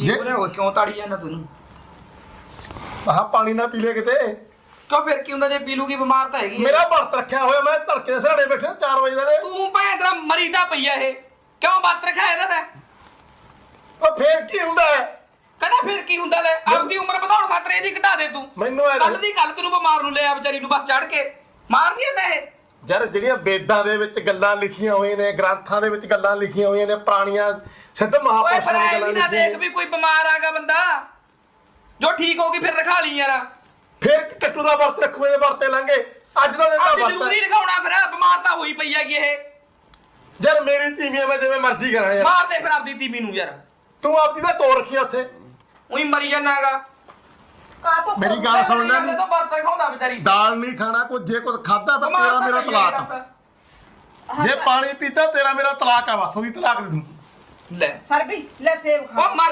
ਕੀ ਜੇ- ਬੋਲਿਆ ਉਹ ਕਿਉਂ ਤਾੜੀ ਜਾਂਦਾ ਤੈਨੂੰ? ਆਹ ਪਾਣੀ ਨਾ ਪੀ ਲੈ ਕਿਤੇ। ਕਿਉਂ ਫਿਰ ਕੀ ਹੁੰਦਾ ਜੇ ਪੀ ਲੂਗੀ ਬਿਮਾਰ ਤਾਂ ਹੈਗੀ ਹੈ। ਮੇਰਾ ਵਰਤ ਰੱਖਿਆ ਹੋਇਆ ਮੈਂ ਧੜਕੇ ਦੇ ਬੈਠਾ 4 ਵਜੇ ਦੇ। ਤੂੰ ਭੈਣ ਤੇਰਾ ਮਰੀ ਤਾਂ ਪਈ ਆ ਇਹ। ਕਿਉਂ ਬੱਤ ਰੱਖਿਆ ਇਹਦਾ ਤਾਂ? ਉਹ ਫੇਰ ਕੀ ਹੁੰਦਾ ਹੈ? ਕਹਿੰਦਾ ਫਿਰ ਕੀ ਹੁੰਦਾ ਲੈ? ਆਪਦੀ ਉਮਰ ਵਧਾਉਣ ਖਾਤਰ ਇਹਦੀ ਘਟਾ ਦੇ ਤੂੰ। ਮੈਨੂੰ ਇਹ ਕੱਲ ਦੀ ਗੱਲ ਤੈਨੂੰ ਬਿਮਾਰ ਨੂੰ ਲਿਆ ਵਿਚਾਰੀ ਨੂੰ ਬਸ ਚੜ ਕੇ। ਮਾਰ ਨਹੀਂ ਹੁੰਦਾ ਇਹ। ਯਾਰ ਜਿਹੜੀਆਂ ਵੇਦਾਂ ਦੇ ਵਿੱਚ ਗੱਲਾਂ ਲਿਖੀਆਂ ਹੋਈਆਂ ਨੇ ਗ੍ਰੰਥਾਂ ਦੇ ਵਿੱਚ ਗੱਲਾਂ ਲਿਖੀਆਂ ਹੋਈਆਂ ਨੇ ਪੁਰਾਣੀਆਂ ਸਿੱਧ ਓਏ ਮਹਾਪੁਰਸ਼ਾਂ ਦੀਆਂ ਗੱਲਾਂ ਵੀ ਨਾ ਲਿਖੀਆਂ ਦੇਖ ਵੀ ਕੋਈ ਬਿਮਾਰ ਆਗਾ ਬੰਦਾ। ਜੋ ਠੀਕ ਹੋ ਗਈ ਫਿਰ ਰਖਾ ਲਈ ਯਾਰ। ਫਿਰ ਕੱਟੂ ਦਾ ਵਰਤ ਰੱਖੂ ਇਹਦੇ ਵਰਤੇ ਲੰਘੇ। ਅੱਜ ਦਾ ਦਿਨ ਤਾਂ ਵਰਤ ਜ਼ਰੂਰੀ ਹੈ। ਰਖਾਉਣਾ ਫਿਰ ਬਿਮਾਰ ਤਾਂ ਹੋਈ ਪਈ ਹੈਗੀ ਇਹ। ਯਾਰ ਮੇਰੀ ਤੀਵੀਂ ਆ, ਮੈਂ ਜਿਵੇਂ ਮਰਜ਼ੀ ਕਰਾਂ ਯਾਰ। ਮਾਰ ਦੇ ਫਿਰ ਆਪਦੀ ਤੀਮੀ ਨੂੰ ਯਾਰ। ਤੂੰ ਆਪਦੀ ਦਾ ਤੋੜ ਰੱਖੀ ਆ ਉੱਥੇ। ਉਹੀ ਮਰੀ ਜਾਣਾਗਾ ਮੇਰੀ ਗੱਲ ਸੁਣ ਲੈ ਨੀ। ਵਿਚਾਰੀ। ਦਾਲ ਨਹੀਂ ਖਾਣਾ ਕੋਈ ਜੇ ਕੁਝ ਖਾਦਾ ਤਾਂ ਤੇਰਾ ਤਾਂ ਮੇਰਾ ਹੈ ਤਲਾਕ ਬਸ। ਜੇ ਪਾਣੀ ਪੀਤਾ ਤੇਰਾ ਮੇਰਾ ਤਲਾਕ ਆ ਬਸ ਉਹਦੀ ਤਲਾਕ ਦੇ ਦੂੰ। ਲੈ। ਸਰਬੀ ਲੈ ਸੇਬ ਖਾ। ਉਹ ਮਰ